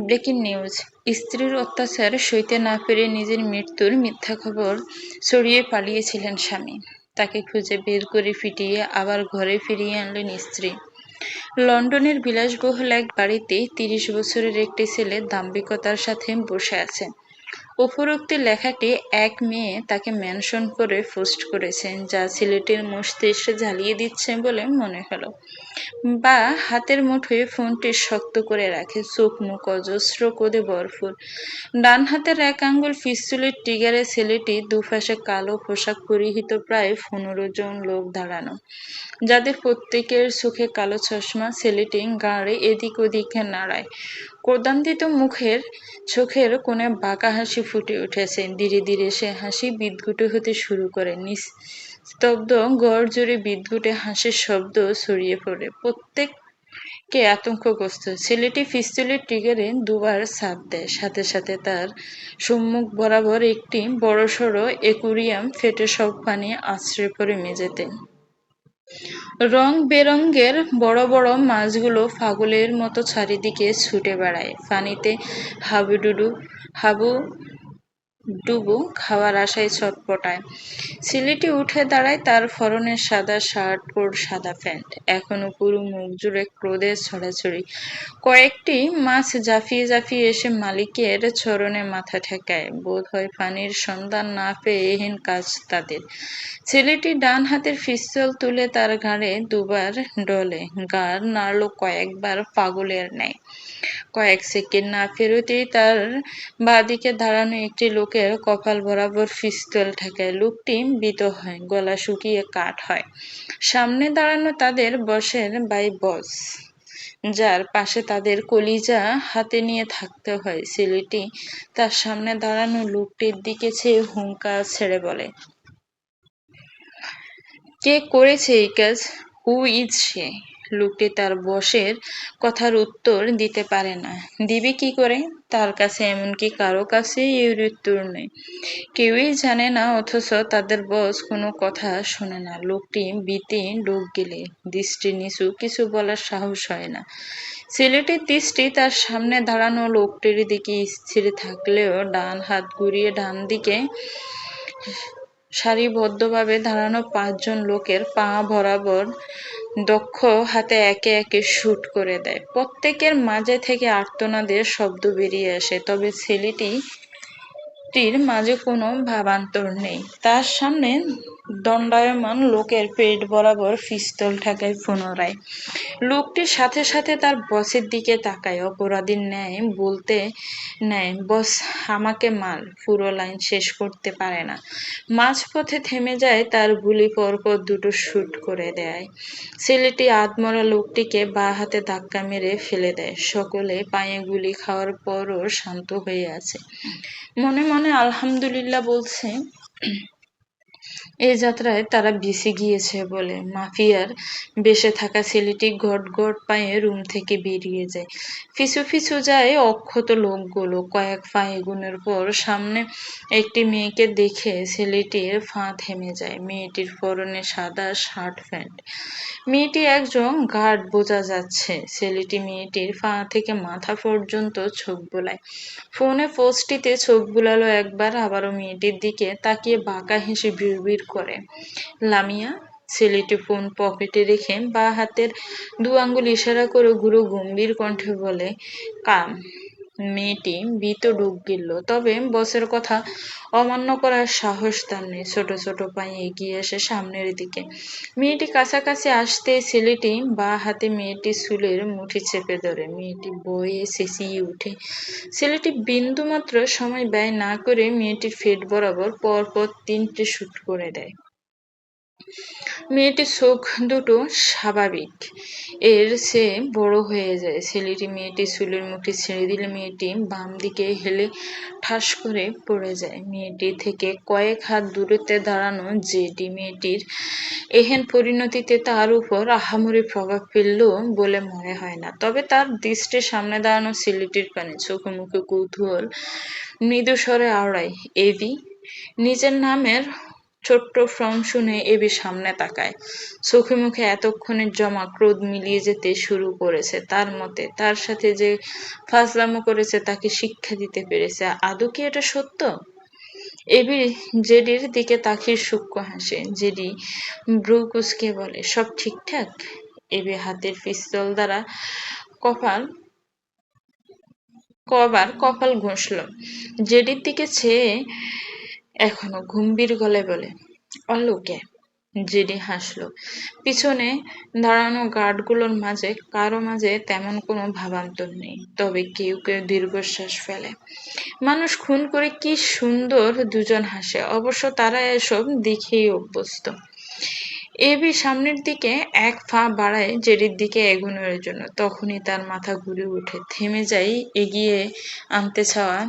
Breaking news. স্ত্রীর অত্যাচার সইতে না পেরে নিজের মৃত্যুর মিথ্যা খবর ছড়িয়ে পালিয়েছিলেন স্বামী। তাকে খুঁজে বের করে ফিটিয়ে আবার ঘরে ফিরিয়ে আনলেন স্ত্রী। লন্ডনের বিলাসবহুল এক বাড়িতে তিরিশ বছরের একটি ছেলে দাম্ভিকতার সাথে বসে আছে। উপরোক্ত লেখাটি এক মেয়ে তাকে মেনশন করে পোস্ট করেছেন, যা ছেলেটির মস্তিষ্ক জ্বালিয়ে দিচ্ছে বলে মনে হলো। বা হাতের মুঠোয় ফোনটি শক্ত করে রাখে, চোখ, মুখ অজস্র কোদে ভরপুর। ডান হাতের এক আঙ্গুল পিস্তলের টিগারে ছেলেটি দুপাশে কালো পোশাক পরিহিত প্রায় পনেরো জন লোক দাঁড়ানো। যাদের প্রত্যেকের চোখে কালো চশমা, ছেলেটি গাড়ে এদিক ওদিকে নাড়ায়। ক্রোধান্বিত মুখের, চোখের কোণে বাঁকা হাসি ফুটে উঠেছে। ধীরে ধীরে সে হাসি বিদ্যুটে হতে শুরু করে। নিস্তব্ধ গড় জুড়ে বিদ্যুটে হাসির শব্দ ছড়িয়ে পড়ে। প্রত্যেক কে আতঙ্কগ্রস্ত। ছেলেটি পিস্তলের ট্রিগারে দুবার চাপ দেয়। সাথে সাথে তার সম্মুখ বরাবর একটি বড়সড় একুরিয়াম ফেটে সব পানি আশ্রয় পড়ে মেঝেতে। রং বেরঙ্গের বড় বড় মাছগুলো ফাগুলের মতো চারিদিকে ছুটে বেড়ায়। পানিতে হাবুডুডু হাবু ডুবু খাওয়ার আশায় ছটপটায়। ছেলেটি উঠে দাঁড়ায় তার ফরনে সাদা শার্ট, কোট, সাদা প্যান্ট। এখনও পুরো মুখ জুড়ে ক্রোধের ছড়াছড়ি। কয়েকটি মাছ জাফিয়ে জাফিয়ে এসে মালিকের চরণে মাথা ঠেকায়। বোধ হয় পানির সন্ধান না পেয়ে এহেন কাজ তাদের। ছেলেটি ডান হাতের পিস্তল তুলে তার ঘাড়ে দুবার ডলে। গার নাড়ল কয়েকবার পাগলের নেয় কয়েক সেকেন্ড না ফেরতেই তার বাঁদিকে দাঁড়ানো একটি লোকের কপাল বরাবর পিস্তল ঠেকায় লোকটি বিত হয়, গলা শুকিয়ে কাঠ হয়। সামনে দাঁড়ানো তাদের বসের বাই বস, যার পাশে তাদের কলিজা হাতে নিয়ে থাকতে হয়। ছেলেটি তার সামনে দাঁড়ানো লোকটির দিকে চেয়ে হুঙ্কা ছেড়ে বলে, কে করেছে এই কাজ? হু ইজ সে লোকটি তার বসের কথার উত্তর দিতে পারে না। দিবে কি করে? তার কাছে, এমনকি কারও কাছে এর উত্তর নেই। কেউই জানে না, অথচ তাদের বস কোনো কথা শোনে না। লোকটি বিতে ডুব গেলে, দৃষ্টি নিচু, কিছু বলার সাহস হয় না। ছেলেটির দৃষ্টি তার সামনে দাঁড়ানো লোকটির দিকে স্থির থাকলেও ডান হাত ঘুরিয়ে ডান দিকে সারিবদ্ধভাবে দাঁড়ানো পাঁচজন লোকের পা বরাবর দক্ষ হাতে একে একে শুট করে দেয়। প্রত্যেকের মাঝে থেকে আর্তনাদের শব্দ বেরিয়ে আসে, তবে ছেলেটি টির মাঝে কোনো ভাবান্তর নেই। তার সামনে দণ্ডায়মান লোকের পেট বরাবর পিস্তল ঠেকায় পুনরায়। লোকটির সাথে সাথে তার বসের দিকে তাকায়, অপরাধীর ন্যায় বলতে নেয়, বস, আমাকে মাল পুরো লাইন শেষ করতে পারে না। মাঝপথে থেমে যায়, তার গুলি পরপর দুটো শুট করে দেয়। ছেলেটি আধমরা লোকটিকে বা হাতে ধাক্কা মেরে ফেলে দেয়। সকলে পায়ে গুলি খাওয়ার পরও শান্ত হয়ে আছে। মনে মনে আলহামদুলিল্লাহ বলছে এই যাত্রায় তারা বেঁচে গিয়েছে বলে মাফিয়ার বেসে থাকা ছেলেটি ঘট ঘট পায়ে রুম থেকে বেরিয়ে যায়। পিছু পিছু যায় অক্ষত লোকগুলো। কয়েক পা এগুনের পর সামনে একটি মেয়েকে দেখে ছেলেটির ফাঁ থেমে যায়। মেয়েটির পরনে সাদা শার্ট প্যান্ট। মেয়েটি একজন গার্ড বোঝা যাচ্ছে। ছেলেটি মেয়েটির পা থেকে মাথা পর্যন্ত চোখ বোলায়। ফোনে পোস্টটিতে চোখ বুলালো একবার, আবারও মেয়েটির দিকে তাকিয়ে বাঁকা হেসে বিড়বিড় করে। লামিয়া ছেলেটি ফোন পকেটে রেখে বা হাতের দু আঙ্গুল ইশারা করে গুরু গম্ভীর কণ্ঠে বলে, কাম। মেয়েটি ভীত ডুব গেল। তবে বসের কথা অমান্য করার সাহস তার নেই। ছোট ছোট পায়ে এগিয়ে এসে সামনের দিকে। মেয়েটি কাছাকাছি আসতে ছেলেটি বা হাতে মেয়েটি চুলের মুঠি চেপে ধরে। মেয়েটি বয়ে চেঁচিয়ে উঠে। ছেলেটি বিন্দুমাত্র সময় ব্যয় না করে মেয়েটির ফেট বরাবর পরপর তিনটে শুট করে দেয়। মেয়েটির চোখ দুটো স্বাভাবিক। এর সে বড় হয়ে যায়। ছেলেটি মেয়েটি চুলের মুঠি ছেড়ে দিলে মেয়েটি বাম দিকে হেলে ঠাস করে পড়ে যায়। মেয়েটি থেকে কয়েক হাত দূরত্বে দাঁড়ানো যেটি মেয়েটির এহেন পরিণতিতে তার উপর আহামরি প্রভাব ফেলল বলে মনে হয় না। তবে তার দৃষ্টির সামনে দাঁড়ানো ছেলেটির পানে চোখে মুখে কৌতূহল মৃদু স্বরে আওড়ায় এভি নিজের নামের ছোট্ট ফর্ম শুনে এবি সামনে তাকায়। চোখে মুখে এতক্ষণের জমা ক্রোধ মিলিয়ে যেতে শুরু করেছে। তার মতে, তার সাথে যে ফাজলামো করেছে তাকে শিক্ষা দিতে পেরেছে। আদৌ কি এটা সত্য? এবি জেডির দিকে তাকিয়ে সূক্ষ্ম হাসে। জেডি ব্রু কুচকে বলে, সব ঠিকঠাক? এবি হাতের পিস্তল দ্বারা কপাল কবার কপাল ঘষল। জেডির দিকে চেয়ে এখনও গম্ভীর গলে বলে, অলোকে, জেডি হাসলো। পিছনে দাঁড়ানো গার্ডগুলোর মাঝে, কারও মাঝে তেমন কোনো ভাবান্তর নেই, তবে কেউ কেউ দীর্ঘশ্বাস ফেলে। মানুষ খুন করে কি সুন্দর দুজন হাসে, অবশ্য তারা এসব দেখেই অভ্যস্ত। এবি সামনের দিকে এক ফা বাড়ায় জেডির দিকে এগোনোর জন্য, তখনই তার মাথা ঘুরে উঠে থেমে যাই এগিয়ে আনতে চাওয়া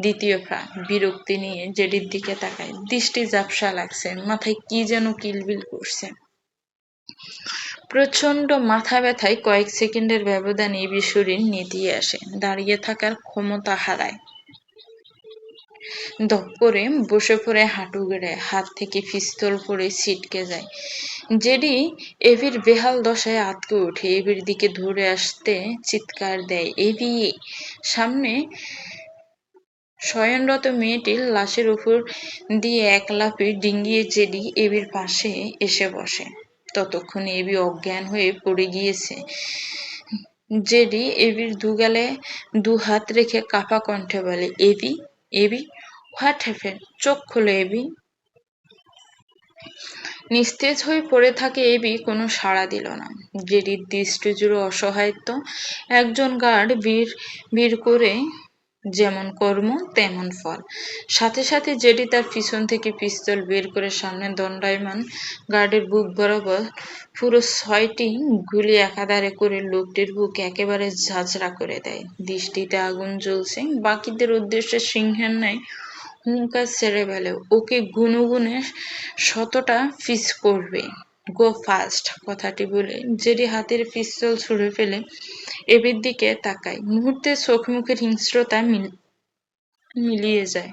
দ্বিতীয় ফা বিরক্তি নিয়ে জেডির দিকে তাকায়। দৃষ্টি ঝাপসা লাগছে, মাথায় কি যেন কিলবিল করছে। প্রচণ্ড মাথা ব্যথায় কয়েক সেকেন্ডের ব্যবধানে এবি শরীর নেতিয়ে আসে, দাঁড়িয়ে থাকার ক্ষমতা হারায়। দপ করে বসে পড়ে হাঁটু গেড়ে, হাত থেকে পিস্তল পড়ে ছিটকে যায়। জেডি এভির বেহাল দশায় আতকে ওঠে, এভির দিকে ধরে আসতে চিৎকার দেয়, এভি, সামনে শয়নরত মেয়েটির লাশের উপর দিয়ে এক লাফে ডিঙ্গিয়ে জেডি এবির পাশে এসে বসে। ততক্ষণ এবি অজ্ঞান হয়ে পড়ে গিয়েছে। জেডি এবির দুগালে দু হাত রেখে কাপা কণ্ঠে বলে, এবি এবি, হোয়াট হ্যাপেন? চোখ খোলো এবি। নিস্তেজ হয়ে পড়ে থাকে এবি, কোনো সাড়া দিল না। জেডির দৃষ্টি জুড়ে অসহায়ত্ব একজন গার্ড বীর বীর করে যেমন কর্ম, তেমন ফল। সাথে সাথে জেডি তার পিছন থেকে পিস্তল বের করে সামনে দণ্ডায়মান গার্ডের বুক বরাবর পুরো ছয়টি গুলি একাধারে করে লোকটির বুক একেবারে ঝাঁঝরা করে দেয়। দৃষ্টিতে আগুন জ্বলছে, বাকিদের উদ্দেশ্যে সিংহের ন্যায় হুঙ্কার ছেড়ে বেলে ওকে গুনগুনে শতটা ফিস করবে। গো ফাস্ট কথাটি বলে। জেডি হাতের পিস্তল ছুঁড়ে ফেলে এবির দিকে তাকায়। মুহূর্তে চোখ মুখের হিংস্রতা মিলিয়ে যায়।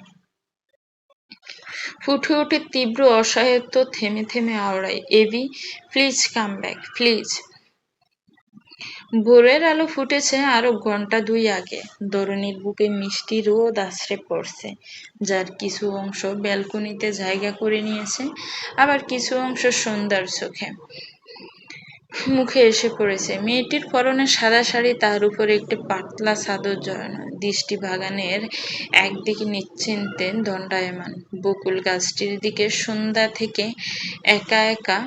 ফুটে উঠে তীব্র অসহায়ত্ব, থেমে থেমে আওড়ায়। এবি, প্লিজ কাম ব্যাক প্লিজ ভোরের আলো ফুটেছে আরও ঘণ্টা দুই আগে। দরনির বুকে মিষ্টি রোদ আছড়ে পড়ছে, যার কিছু অংশ ব্যালকনিতে জায়গা করে নিয়েছে, আবার কিছু অংশ সন্ধ্যার চোখে। মুখে এসে পড়েছে, মেয়েটির পরনে সাদা শাড়ি, তার উপরে একটি পাতলা চাদর জড়ানো। দৃষ্টি বাগানের একদিকে নিশ্চিন্তে দণ্ডায়মান। বকুল গাছটির দিকে সন্ধ্যা থেকে একা একা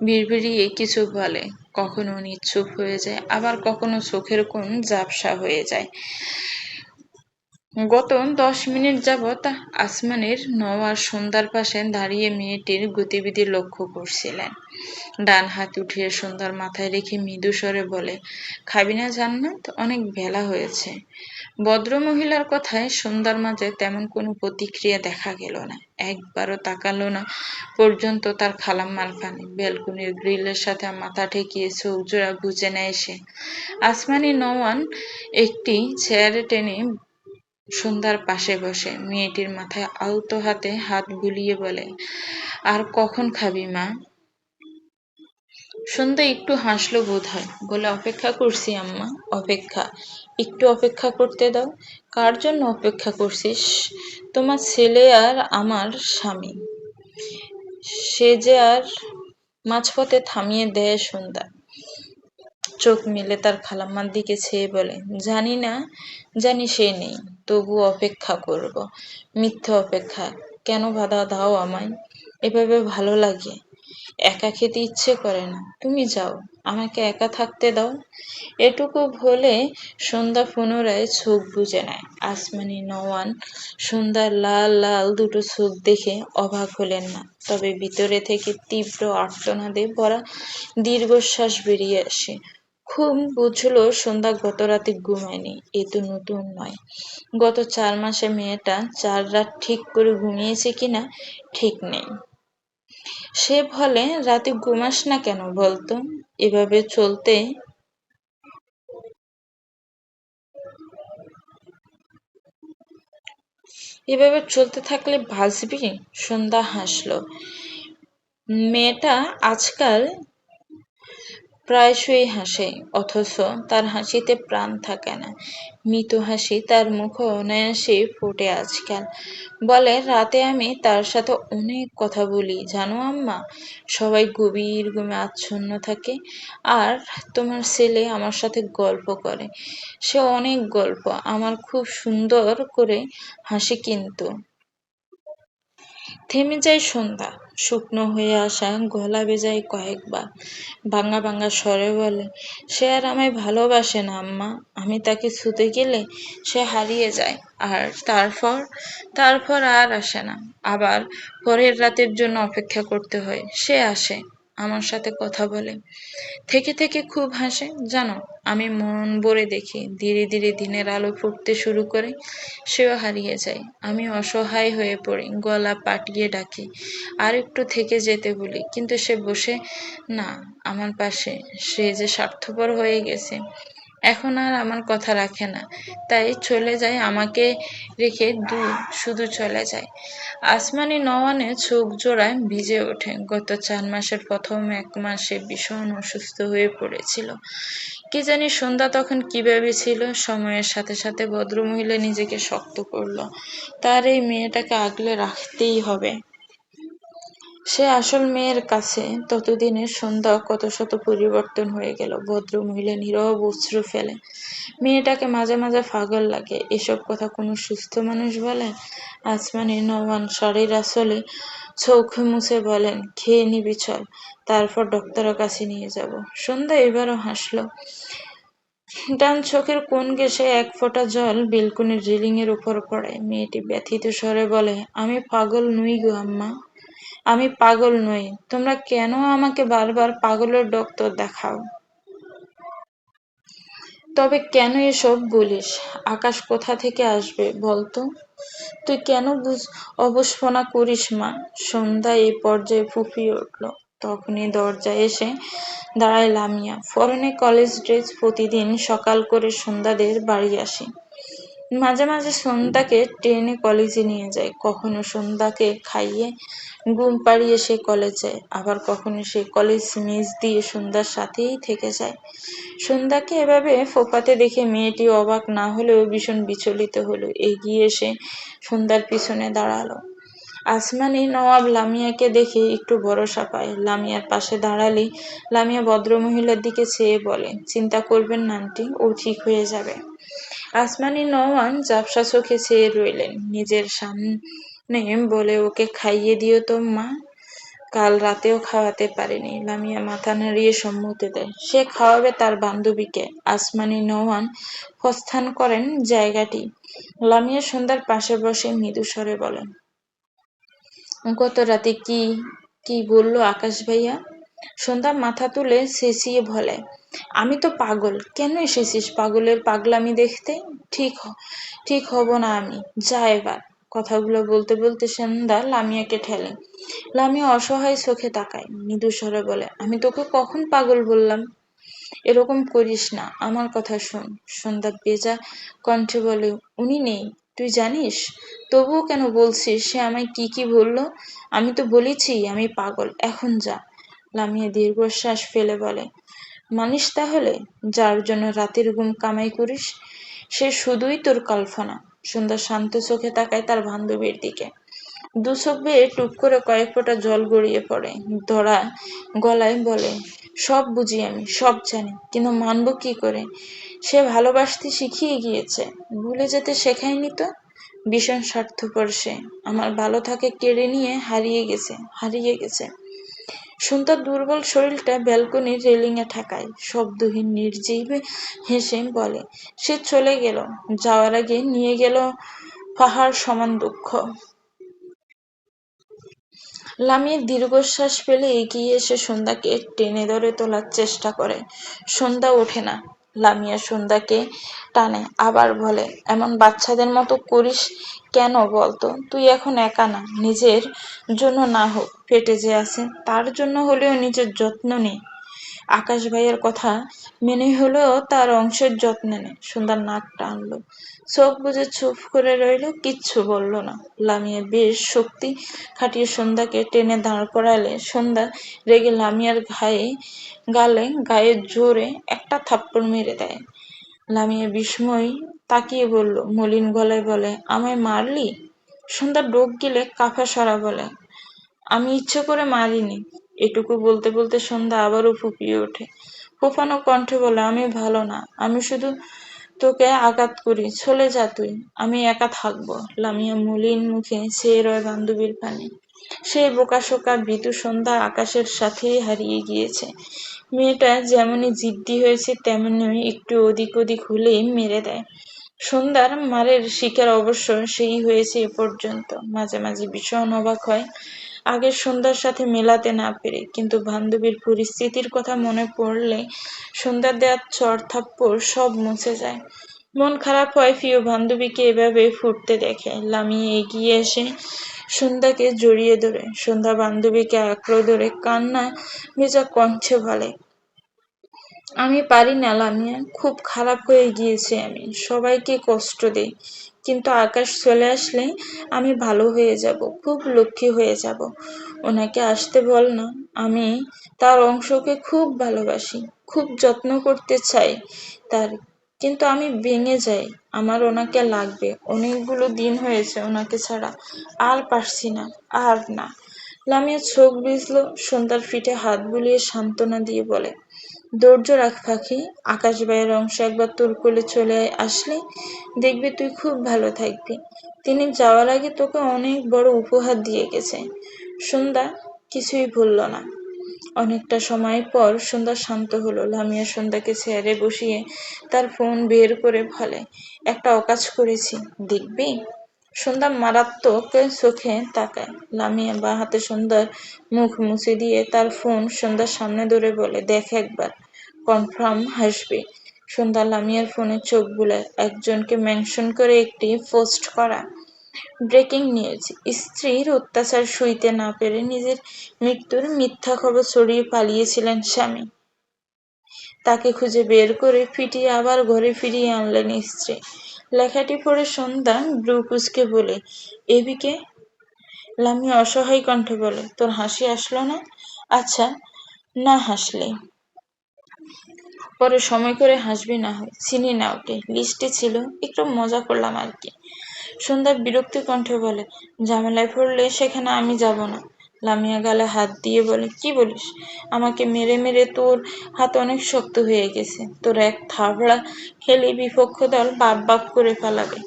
বিড়বিড়িয়ে কিছু বলে। কখনো নিচ্ছুপ হয়ে যায়, আবার কখনো চোখের কোণ ঝাপসা হয়ে যায়। গত দশ মিনিট যাবৎ আসমানের নওয়ার সন্ধ্যার পাশে দাঁড়িয়ে মেয়েটির গতিবিধি লক্ষ্য করছিলেন। ডান হাত উঠিয়ে সন্ধ্যার মাথায় রেখে মৃদু স্বরে বলে, খাবি না জান্নাত, অনেক বেলা হয়েছে। ভদ্র মহিলার কথায় সন্ধ্যার মাঝে তেমন কোনো প্রতিক্রিয়া দেখা গেল না। একবারও তাকালো না পর্যন্ত তার খালাম্মার পানে বেলকুনির গ্রিলের সাথে মাথা ঠেকিয়ে চোখ জোড়া বুঝে নেয় সে। আসমানি নওয়ান একটি চেয়ারে টেনে সন্ধ্যার পাশে বসে। মেয়েটির মাথায় আলতো হাতে হাত বুলিয়ে বলে, আর কখন খাবি মা? সন্ধ্যা একটু হাসলো বোধ হয় বলে, অপেক্ষা করছি আম্মা, অপেক্ষা। একটু অপেক্ষা করতে দাও। কার জন্য অপেক্ষা করছিস? তোমার ছেলে আর আমার স্বামী। সে যে আর মাঝপথে থামিয়ে দেয় সন্ধ্যা। চোখ মিলে তার খালাম্মার দিকে চেয়ে বলে, জানি না, জানি সে নেই, তবু অপেক্ষা করব। মিথ্যে অপেক্ষা, কেন বাধা দাও আমায়? এভাবে ভালো লাগে। একা খেতে ইচ্ছে করে না। তুমি যাও, আমাকে একা থাকতে দাও। এটুকু বলে সন্ধ্যা পুনরায় চোখ বুঝে নেয়। আসমানি নওয়ান সন্ধ্যার লাল লাল দুটো চোখ দেখে অবাক হলেন না। তবে ভিতরে থেকে তীব্র আর্তনাদে ভরা দীর্ঘশ্বাস বেরিয়ে আসে। খুব বুঝলো সন্ধ্যা গত রাতে ঘুমায়নি। এ তো নতুন নয়। গত চার মাসে মেয়েটা চার রাত ঠিক করে ঘুমিয়েছে কিনা ঠিক নেই। সে বলে, রাতে ঘুমাস না কেন বলতো? এভাবে চলতে এভাবে চলতে থাকলে বাঁচবি সন্ধ্যা হাসলো। মেয়েটা আজকাল প্রায়শই হাসে, অথচ তার হাসিতে প্রাণ থাকে না। মৃত হাসি তার মুখ অনায়াসে ফোটে আজকাল। বলে, রাতে আমি তার সাথে অনেক কথা বলি, জানো আম্মা? সবাই গভীর ঘুমে আচ্ছন্ন থাকে। আর তোমার ছেলে আমার সাথে গল্প করে। সে অনেক গল্প, আমার খুব সুন্দর করে হাসি কিন্তু। থেমে যায় সন্ধ্যা। শুকনো হয়ে আসা গলা বেজায় কয়েকবার ভাঙ্গা ভাঙা স্বরে বলে, সে আর আমায় ভালোবাসে না, আম্মা। আমি তাকে ছুতে গেলে সে হারিয়ে যায়। আর তারপর তারপর আর আসে না। আবার পরের রাতের জন্য অপেক্ষা করতে হয়। সে আসে। আমার সাথে কথা বলে। থেকে থেকে খুব হাসে। জানো, আমি মন ভরে দেখি, ধীরে ধীরে দিনের আলো ফুটতে শুরু করে, সেও হারিয়ে যায়। আমি অসহায় হয়ে পড়ি, গলা পাটিয়ে ডাকি, আর একটু থেকে যেতে বলি, কিন্তু সে বসে না, আমার পাশে। সে যে স্বার্থপর হয়ে গেছে। এখন আর আমার কথা রাখে না। তাই চলে যায় আমাকে রেখে দু শুধু চলে যায় আসমানি নওয়ানে চোখ জোড়ায় ভিজে ওঠে। গত চার মাসের প্রথম এক মাসে ভীষণ অসুস্থ হয়ে পড়েছিল। কি জানি সন্ধ্যা তখন কীভাবে ছিল সময়ের সাথে সাথে ভদ্রমহিলা নিজেকে শক্ত করল। তার এই মেয়েটাকে আগলে রাখতেই হবে। সে আসল মেয়ের কাছে ততদিনে সন্ধ্যা কত শত পরিবর্তন হয়ে গেল। ভদ্র মহিলা নীরব অশ্রু ফেলে। মেয়েটাকে মাঝে মাঝে পাগল লাগে। এসব কথা কোনো সুস্থ মানুষ বলে আসমানি নবান শাড়ির আসলে চৌখে মুছে বলেন, খেয়ে নিবি চল, তারপর ডক্টরের কাছে নিয়ে যাব। সন্ধ্যা এবারও হাসলো। ডান চোখের কোন গেছে এক ফোঁটা জল বেলকুনির রেলিং এর উপর পড়ে। মেয়েটি ব্যথিত স্বরে বলে, আমি পাগল নই গো আম্মা। আমি পাগল নই, তোমরা কেন আমাকে বারবার পাগলের ডক্টর দেখাও? তবে কেন এসব বলিস? আকাশ কোথা থেকে আসবে বলতো? তুই কেন বুঝ অবস্ফনা করিস মা? সন্ধ্যা এই পর্যায়ে ফুপিয়ে উঠল। তখনই দরজায় এসে দাঁড়ায় লামিয়া ফরেনে কলেজ ড্রেস প্রতিদিন সকাল করে সন্ধ্যাদের বাড়ি আসে। মাঝে মাঝে সন্ধ্যাকে ট্রেনে কলেজে নিয়ে যায়। কখনো সন্ধ্যাকে খাইয়ে ঘুম পাড়িয়ে সে কলেজ যায়, আবার কখনো সে কলেজ মেজ দিয়ে সন্ধ্যার সাথেই থেকে যায়। সন্ধ্যাকে এভাবে ফোপাতে দেখে মেয়েটি অবাক না হলেও ভীষণ বিচলিত হলো। এগিয়ে এসে সন্ধ্যার পিছনে দাঁড়াল। আসমানি নওয়াব লামিয়াকে দেখে একটু ভরসা পায়। লামিয়ার পাশে দাঁড়ালে লামিয়া ভদ্রমহিলার দিকে চেয়ে বলে, চিন্তা করবেন না আন্টি, ও ঠিক হয়ে যাবে। আসমানি নওয়ান জাপসা চোখে চেয়ে রইলেন। নিজের সামনে বলে ওকে খাইয়ে দিও তো, মা। কাল রাতেও খাওয়াতে পারেনি। লামিয়া মাথা নাড়িয়ে সম্মতি দেয়। সে খাওয়াবে তার বান্ধবীকে। আসমানি নওয়ান প্রস্থান করেন জায়গাটি। লামিয়া সন্ধ্যার পাশে বসে মৃদু স্বরে বলেন, গত রাতে কি কি বলল আকাশ ভাইয়া? সন্ধ্যা মাথা তুলে চেঁচিয়ে বলে, আমি তো পাগল, কেন এসেছিস পাগলের পাগলামি দেখতে? ঠিক ঠিক হব না আমি, যা এবার। কথাগুলো বলতে বলতে সন্ধ্যা লামিয়াকে ঠেলে। লামিয়া অসহায় চোখে তাকায়, মৃদু স্বরে বলে, আমি তোকে কখন পাগল বললাম? এরকম করিস না, আমার কথা শোন। সন্ধ্যা বেজা কণ্ঠে বলে, উনি নেই, তুই জানিস? তবুও কেন বলছিস? সে আমায় কি কি বলল? আমি তো বলেছি, আমি পাগল, এখন যা। লামিয়া দীর্ঘশ্বাস ফেলে বলে, মানিস তাহলে? যার জন্য রাতের ঘুম কামাই করিস, সে শুধুই তোর কল্পনা সুন্দর শান্ত চোখে তাকায় তার বান্ধবীর দিকে। দু বেয়ে টুক করে কয়েক ফোঁটা জল গড়িয়ে পড়ে। ধরা গলায় বলে, সব বুঝি আমি, সব জানি, কিন্তু মানব কি করে? সে ভালোবাসতে শিখিয়ে গিয়েছে। ভুলে যেতে শেখায়নি তো? ভীষণ স্বার্থপর সে। আমার ভালো থাকে কেড়ে নিয়ে হারিয়ে গেছে হারিয়ে গেছে। সন্ধ্যার দুর্বল শরীরটা ব্যালকনির রেলিংয়ে ঠেকায়, শব্দহীন নির্জীবে হেসে বলে, সে চলে গেল, যাওয়ার আগে নিয়ে গেল পাহাড় সমান দুঃখ লামিয়ে দীর্ঘশ্বাস ফেলে এগিয়ে এসে সন্ধ্যাকে টেনে ধরে তোলার চেষ্টা করে। সন্ধ্যা ওঠে না। লামিয়া সন্ধ্যাকে টানে, আবার বলে, এমন বাচ্চাদের মতো করিস কেন বলতো? তুই এখন একা না, নিজের জন্য না হোক, পেটে যে আছে, তার জন্য হলেও নিজের যত্ন নে। আকাশ ভাইয়ের কথা মেনে হলেও তার অংশের যত্ন নেয় সন্ধ্যার নাক টানলো। চোখ বুঝে চুপ করে রইল, কিচ্ছু বলল না। লামিয়া বেশ শক্তি খাটিয়ে সন্ধ্যাকে টেনে দাঁড় করালে সন্ধ্যা রেগে লামিয়ার ঘায়ে গালে, গায়ে জোরে একটা থাপ্পড় মেরে দেয়। লামিয়া বিস্ময় তাকিয়ে বলল, মলিন গলায় বলে, আমায় মারলি? সন্ধ্যা ডোক গেলে কাফা সরা বলে, আমি ইচ্ছে করে মারিনি। এটুকু বলতে বলতে সন্ধ্যা আবারও ফুপিয়ে ওঠে। ফুফানো কণ্ঠে বলে, আমি ভালো না। আমি শুধু তোকে আঘাত করি। চলে যা তুই। আমি একা থাকব। লামিয়া মলিন মুখে সে রয় বান্ধবীর পানে সেই বোকাশোকা ভীতু সন্ধ্যা আকাশের সাথেই হারিয়ে গিয়েছে। মেয়েটা যেমনই জিদ্দি হয়েছে তেমনি একটু ওদিক ওদিক হলেই মেরে দেয়। সন্ধ্যার মারের শিকার অবশ্য সেই হয়েছে এ পর্যন্ত। মাঝে মাঝে ভীষণ অবাক হয়। আগের সন্ধ্যার সাথে মেলাতে না পেরে, কিন্তু বান্ধবীর পরিস্থিতির কথা মনে পড়লে সন্ধ্যার দেওয়ার চর থাপ্পড় সব মুছে যায়। মন খারাপ হয় প্রিয় বান্ধবীকে এভাবে ফুটতে দেখে। লামিয়ে এগিয়ে এসে সন্ধ্যাকে জড়িয়ে ধরে। সন্ধ্যা বান্ধবীকে আঁকড়ে ধরে কান্না ভেজা কণ্ঠে বলে, আমি পারি না লামিয়া, খুব খারাপ হয়ে গিয়েছে আমি। সবাইকে কষ্ট দেই। কিন্তু আকাশ চলে আসলে আমি ভালো হয়ে যাব, খুব লক্ষ্মী হয়ে যাব। ওনাকে আসতে বল না, আমি তার অংশকে খুব ভালোবাসি, খুব যত্ন করতে চাই তার, কিন্তু আমি ভেঙে যাই, আমার ওনাকে লাগবে, অনেকগুলো দিন হয়েছে ওনাকে ছাড়া, আর পারছি না, আর না। লামিয়া চোখ বিজলো সন্ধ্যার ফিটে হাত বুলিয়ে সান্ত্বনা দিয়ে বলে ধৈর্য রাখ পাখি। আকাশ ভাইয়ের অংশ একবার তোর কোলে চলে আসলে দেখবি তুই খুব ভালো থাকবি। তিনি যাওয়ার আগে তোকে অনেক বড় উপহার দিয়ে গেছে। সন্ধ্যা কিছুই ভুলল না। অনেকটা সময় পর সন্ধ্যা শান্ত হলো। লামিয়া সন্ধ্যাকে চেয়ারে বসিয়ে তার ফোন বের করে ফলে। একটা অকাজ করেছি। দেখবি? সন্ধ্যা মারাত্মক চোখে তাকায়। লামিয়া বা হাতে সন্ধ্যার মুখ মুছে দিয়ে তার ফোন সন্ধ্যার সামনে ধরে বলে, দেখ একবার। কনফার্ম হাসবে। সন্ধ্যা লামিয়ার ফোনে চোখ বুলায় একজনকে মেনশন করে একটি পোস্ট করা। ব্রেকিং নিউজ, স্ত্রীর অত্যাচার সইতে না পেরে নিজের মৃত্যুর মিথ্যা খবর ছড়িয়ে পালিয়েছিলেন স্বামী। তাকে খুঁজে বের করে ফিটিয়ে আবার ঘরে ফিরিয়ে আনলেন স্ত্রী। লেখাটি পড়ে সন্ধ্যা ব্রুকুসকে বলে, এবিকে? লামি অসহায় কণ্ঠে বলে, তোর হাসি আসলো না? আচ্ছা না হাসলে। পরে সময় করে হাসবি না হয়। চিনি না ওকে। লিস্টে ছিল, একটু মজা করলাম আর কি। সন্ধ্যা বিরক্তি কণ্ঠে বলে, ঝামেলায় পড়লে সেখানে আমি যাব না। লামিয়া গালে হাত দিয়ে বলে, কি বলিস? আমাকে মেরে মেরে তোর হাত অনেক শক্ত হয়ে গেছে। তোর এক থাবড়া খেলে বিপক্ষ দল বাপ বাপ করে ফেলাবে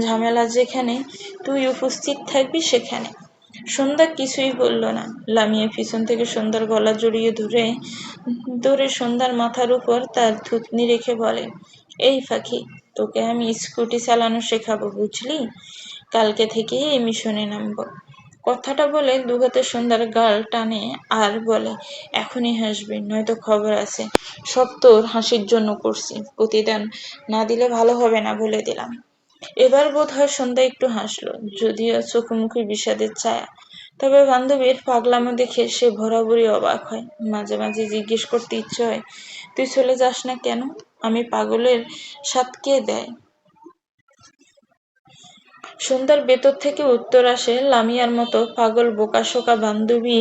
ঝামেলা যেখানে, তুই উপস্থিত থাকবি সেখানে। সন্ধ্যা কিছুই বলল না। লামিয়া পিছন থেকে সন্ধ্যার গলা জড়িয়ে ধরে ধরে সন্ধ্যার মাথার উপর তার থুতনি রেখে বলে, এই ফাঁকি, তোকে আমি স্কুটি চালানো শেখাবো, বুঝলি? কালকে থেকে এই মিশনে নামবো। কথাটা বলে দুহাতে সন্ধ্যার গাল টানে আর বলে, এখনই হাসবি, নয়তো খবর আছে। সব তোর হাসির জন্য করছি। প্রতিদান না দিলে ভালো হবে না বলে দিলাম। এবার বোধ হয় সন্ধ্যা একটু হাসলো, যদিও চোখমুখে বিষাদের ছায়া। তবে বান্ধবীর পাগলামো দেখে সে ভরাভরি অবাক হয়। মাঝে মাঝে জিজ্ঞেস করতে ইচ্ছে হয়, তুই চলে যাস না কেন? আমি পাগলের সাত কে দেয়? সন্ধ্যার ভেতর থেকে উত্তর আসে, লামিয়ার মতো পাগল বোকাশোকা বান্ধবী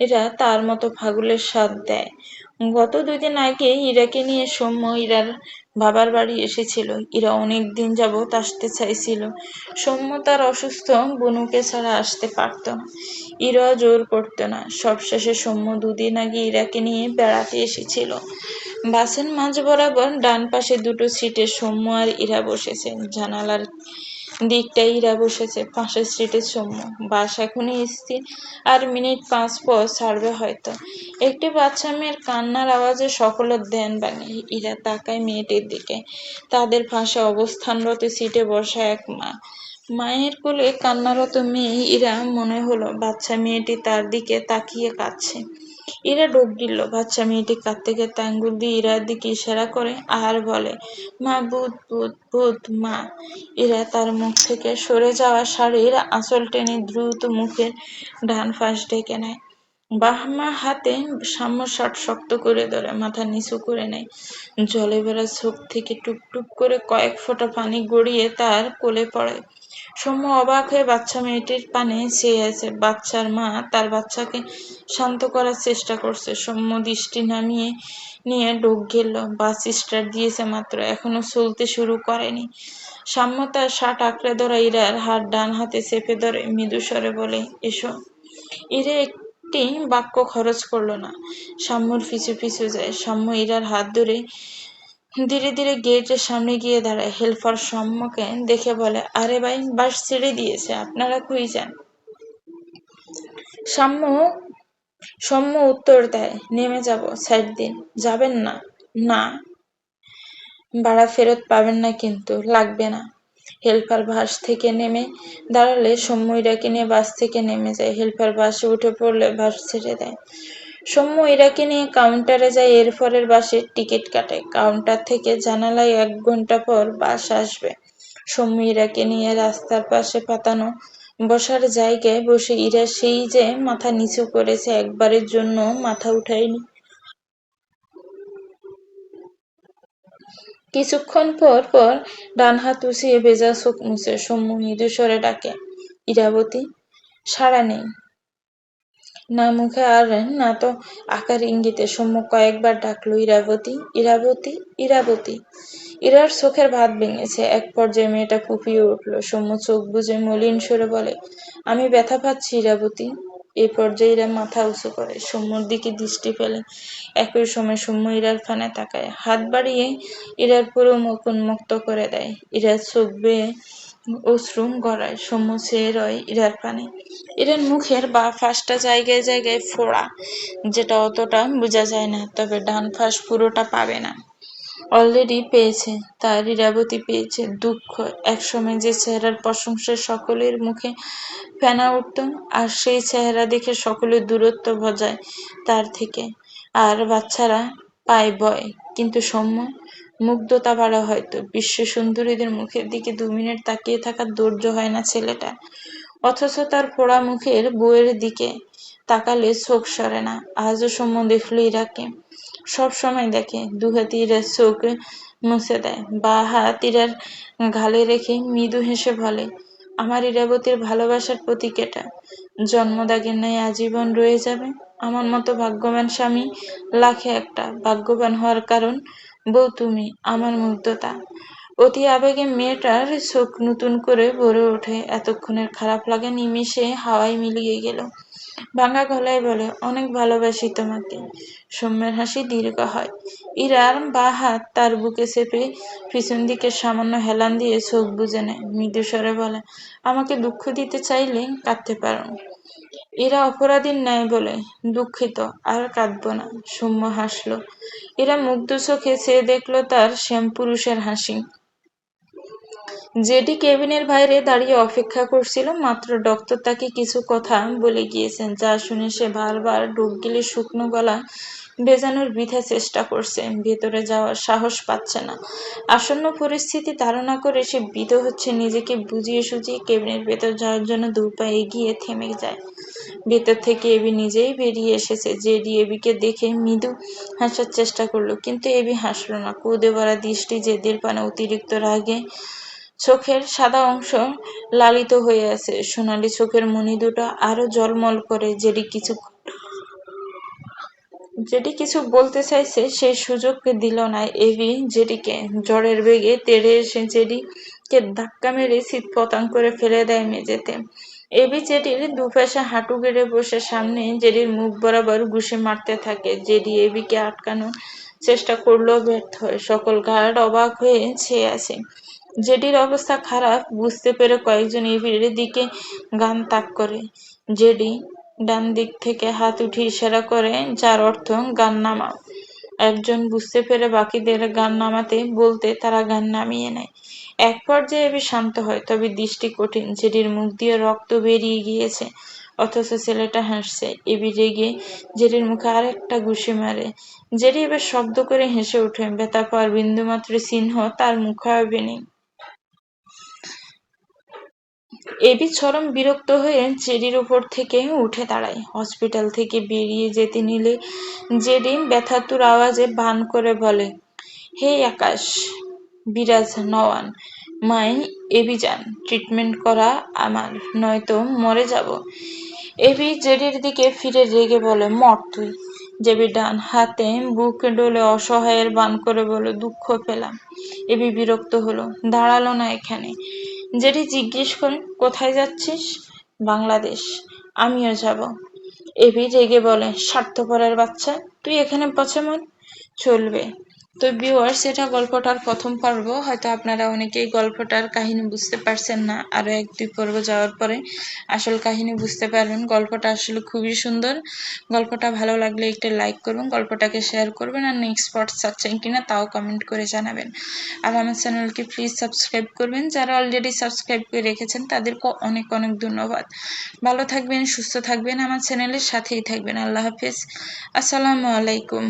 এরা তার মতো পাগলের স্বাদ দেয়। গত দুদিন আগে ইরাকে নিয়ে সৌম্য ইরার বাবার বাড়ি এসেছিল। ইরা অনেক দিন যাবৎ আসতে চাইছিল। সৌম্য তার অসুস্থ বনুকে ছাড়া আসতে পারত না। ইরা জোর করতো না। সবশেষে সৌম্য দুদিন আগে ইরাকে নিয়ে বেড়াতে এসেছিল। বাসের মাঝ বরাবর ডান পাশে দুটো সিটে সৌম্য আর ইরা বসেছে। জানালার দিকটাই ইরা বসেছে, পাশের সিটের সৌম্য বাস এখনই স্থির। আর মিনিট পাঁচ পর ছাড়বে হয়তো। একটি বাচ্চা মেয়ের কান্নার আওয়াজে সকলের ধ্যান ভাঙে। ইরা তাকায় মেয়েটির দিকে। তাদের পাশে অবস্থানরত সিটে বসা এক মা। মায়ের কোলে কান্নারত মেয়ে ইরা মনে হলো, বাচ্চা মেয়েটি তার দিকে তাকিয়ে কাঁদছে। ইরা ডোব গিলল বাচ্চা মেয়েটি কাঁদতে কাঁদতে আঙ্গুল দিয়ে ইরার দিকে ইশারা করে আর বলে। মা, ভূত ভূত ভূত, মা। ইরা তার মুখ থেকে সরে যাওয়া শাড়ির আঁচল টেনে দ্রুত মুখের ডান ফাঁস ডেকে নেয়। বাহমা হাতে সাম্য শার্ট শক্ত করে ধরে, মাথা নিচু করে নেয়। জলে ভরা চোখ থেকে টুপ করে কয়েক ফোঁটা পানি গড়িয়ে তার কোলে পড়ে। সৌম্য অবাক হয়ে বাচ্চা মেয়েটির পানে চেয়ে আছে। বাচ্চার মা তার বাচ্চাকে শান্ত করার চেষ্টা করছে। সৌম্য দৃষ্টি নামিয়ে নিয়ে ডোক গেল। বাস স্টার্ট দিয়েছে মাত্র। এখনও চলতে শুরু করেনি। সাম্য তার শার্ট আঁকড়ে ধরা ইরার হাত ডান হাতে চেপে ধরে মৃদু স্বরে বলে, এসো। ইরে একটি বাক্য খরচ করল না। সাম্যর পিছু পিছু যায়। সাম্য ইরার হাত ধরে ধীরে ধীরে গেটের সামনে গিয়ে দাঁড়ায়। হেল্পার সম্মুখে দেখে বলে, আরে ভাই, বাস ছেড়ে দিয়েছে, আপনারা কই যান? সাম্য, সম্য উত্তর দেয়, নেমে যাব সাইড দিন, যাবেন না। না। ভাড়া ফেরত পাবেন না কিন্তু, লাগবে না। হেল্পার বাস থেকে নেমে দাঁড়ালে সৌম্য ইরাকে নিয়ে বাস থেকে নেমে যায়। হেল্পার বাসে উঠে পড়লে বাস ছেড়ে দেয়। সৌম্য ইরাকে নিয়ে কাউন্টারে যায় এরপরের বাসের টিকিট কাটে। কাউন্টার থেকে জানালায় এক ঘণ্টা পর বাস আসবে। সৌম্য ইরাকে নিয়ে রাস্তার পাশে পাতানো বসার জায়গায় বসে ইরা সেই যে মাথা নিচু করেছে, একবারের জন্য মাথা উঠায়নি। কিছুক্ষণ পর পর ডান হাত উঠিয়ে ভেজা চোখ মুছে সৌম্য মৃদু স্বরে ডাকে, ইরাবতী, সাড়া নেই। না মুখে আর না তো আকার ইঙ্গিতে সম্মুখ কয়েকবার ডাকলো, ইরাবতী ইরাবতী ইরাবতী। ইরার চোখের ভাত ভেঙেছে। এক পর্যায়ে মেয়েটা কুপিয়ে উঠল। সৌম্য চোখ বুঝে মলিন সরে বলে, আমি ব্যথা পাচ্ছি, ইরাবতী। এই পর্যায়ে ইরা মাথা উঁচু করে সৌম্যর দিকে দৃষ্টি ফেলে। একই সময় সৌম্য ইরার ফানে তাকায়। হাত বাড়িয়ে ইরার পুরো মুখ উন্মুক্ত করে দেয়। ইরার চোখ বেয়ে অশ্রু গড়ায় সৌম্য চেয়ে রয় ইরার পানে। ইরার মুখের বা ফাঁসটা জায়গায় জায়গায় ফোড়া, যেটা অতটা বোঝা যায় না, তবে ডান ফাঁস পুরোটা পাবে না। অলরেডি পেয়েছে, তার ইরাবতী পেয়েছে দুঃখ, একসময় যে চেহারার প্রশংসায় সকলের মুখে ফেনা উঠত, আর সেই চেহারা দেখে সকলের দূরত্ব বজায় তার থেকে। আর বাচ্চারা পায় ভয় কিন্তু সৌম্য মুগ্ধতা বাড়া হয়তো। বিশ্ব সুন্দরীদের মুখের দিকে দু মিনিট তাকিয়ে থাকার ধৈর্য হয় না ছেলেটা। অথচ তার পোড়া মুখের বউয়ের দিকে তাকালে চোখ সরে না। আজও সৌম্য দেখল ইরাকে সব সময় দেখে। দু হাতে ইরার চোখ মুছে দেয়। বা হাত ইরার ঘালে রেখে মৃদু হেসে বলে, আমার ইরাবতীর ভালোবাসার প্রতীক এটা। জন্মদাগের ন্যায় আজীবন রয়ে যাবে। আমার মতো ভাগ্যবান স্বামী লাখে একটা ভাগ্যবান হওয়ার কারণ বউ তুমি, আমার মুগ্ধতা। অতি আবেগে মেয়েটার চোখ নতুন করে ভরে ওঠে। এতক্ষণের খারাপ লাগে নিমিষে হাওয়ায় মিলিয়ে গেল। ভাঙা গলায় বলে, অনেক ভালোবাসি তোমাকে। সৌম্যের হাসি দীর্ঘ হয়। ইরার বা হাত তার বুকে চেপে পিছন দিকে সামান্য হেলান দিয়ে চোখ বুঝে নেয়। মৃদু স্বরে বলে, আমাকে দুঃখ দিতে চাইলে কাঁদতে পারো। এরা অপরাধীর ন্যায় বলে দুঃখিত, আর কাঁদব না, সৌম্য হাসলো। এরা মুগ্ধ চোখে চেয়ে দেখল তার শ্যাম পুরুষের হাসি। যেটি কেবিনের বাইরে দাঁড়িয়ে অপেক্ষা করছিল, মাত্র ডক্টর তাকে কিছু কথা বলে গিয়েছেন, যা শুনে সে বারবার ডুব গিলে শুকনো গলা বেজানোর বৃথা চেষ্টা করছে, ভেতরে যাওয়ার সাহস পাচ্ছে না। আসন্ন পরিস্থিতি ধারণা করে সে বিধ হচ্ছে নিজেকে বুঝিয়ে সুঝিয়ে কেবিনের ভেতর যাওয়ার জন্য দু পা এগিয়ে থেমে যায়। ভেতর থেকে এবি নিজেই বেরিয়ে এসেছে। জেডি এবিকে দেখে মৃদু হাসার চেষ্টা করল, কিন্তু এবি হাসলো না। কুদে ভরা দৃষ্টি জেদির পানে অতিরিক্ত রাগে চোখের সাদা অংশ লালিত হয়ে আছে। সোনালি চোখের মণি দুটো আরও জলমল করে। যেটি কিছু যেটি কিছু বলতে চাইছে সেই সুযোগ দিল না। এভি যেটিকে জ্বরের বেগে তেড়ে এসে জেডিকে ধাক্কা মেরে শীত পতাং করে ফেলে দেয় মেঝেতে। এবি জেডির দুপাশে হাঁটু গেড়ে বসে, সামনে জেডির মুখ বরাবর ঘুষে মারতে থাকে জেডি এবিকে আটকানোর চেষ্টা করলেও ব্যর্থ হয়। সকল গার্ড অবাক হয়ে ছেয়ে আছে। জেডির অবস্থা খারাপ, বুঝতে পেরে কয়েকজন এবির দিকে গান তাক করে। জেডি ডান দিক থেকে হাত উঠে ইশারা করে, যার অর্থ গান নামাও। একজন বুঝতে পেরে বাকিদের গান নামাতে বলতে তারা গান নামিয়ে নেয়। এক পর্যায়ে এবি শান্ত হয়, তবে দৃষ্টি কঠিন। জেডির মুখ দিয়ে রক্ত বেরিয়ে গিয়েছে, অথচ ছেলেটা হাসছে। এবি রেগে জেডির মুখে আরেকটা ঘুষি মারে। জেডি এবার শব্দ করে হেসে ওঠে। ব্যথা পাওয়ার বিন্দুমাত্র চিহ্ন তার মুখাবে নেই। এবি চরম বিরক্ত হয়ে জেডির উপর থেকে উঠে দাঁড়ায়। হসপিটাল থেকে বেরিয়ে যেতে নিলে জেডি ব্যথাতুর আওয়াজে ভান করে বলে, হে আকাশ, বিরাজ নওয়ান, মাই এবি যান, ট্রিটমেন্ট করা আমার, নয়তো মরে যাব। এবি জেডির দিকে ফিরে রেগে বলে, মর তুই। জেবি ডান হাতে বুক ডোলে অসহায়ের বান করে বলে, দুঃখ পেলাম। এবি বিরক্ত হলো, দাঁড়াল না এখানে। জেডি জিজ্ঞেস করেন কোথায় যাচ্ছিস? বাংলাদেশ। আমিও যাব। এবি রেগে বলে, স্বার্থপরের বাচ্চা, তুই এখানে পচে মন চলবে। তো ভিউয়ার্স এটা গল্পটার প্রথম পর্ব। হয়তো আপনারা অনেকেই গল্পটার কাহিনী বুঝতে পারছেন না। আরও এক, দুই পর্ব যাওয়ার পরে আসল কাহিনী বুঝতে পারবেন। গল্পটা আসলে খুবই সুন্দর। গল্পটা ভালো লাগলে একটা লাইক করবেন গল্পটাকে শেয়ার করবেন আর নেক্সট পার্ট চাচ্ছেন কিনা তাও কমেন্ট করে জানাবেন। আর আমার চ্যানেলকে প্লিজ সাবস্ক্রাইব করবেন। যারা অলরেডি সাবস্ক্রাইব করে রেখেছেন, তাদেরকে অনেক অনেক ধন্যবাদ। ভালো থাকবেন, সুস্থ থাকবেন। আমার চ্যানেলের সাথেই থাকবেন। আল্লাহ হাফিজ। আসসালামু আলাইকুম।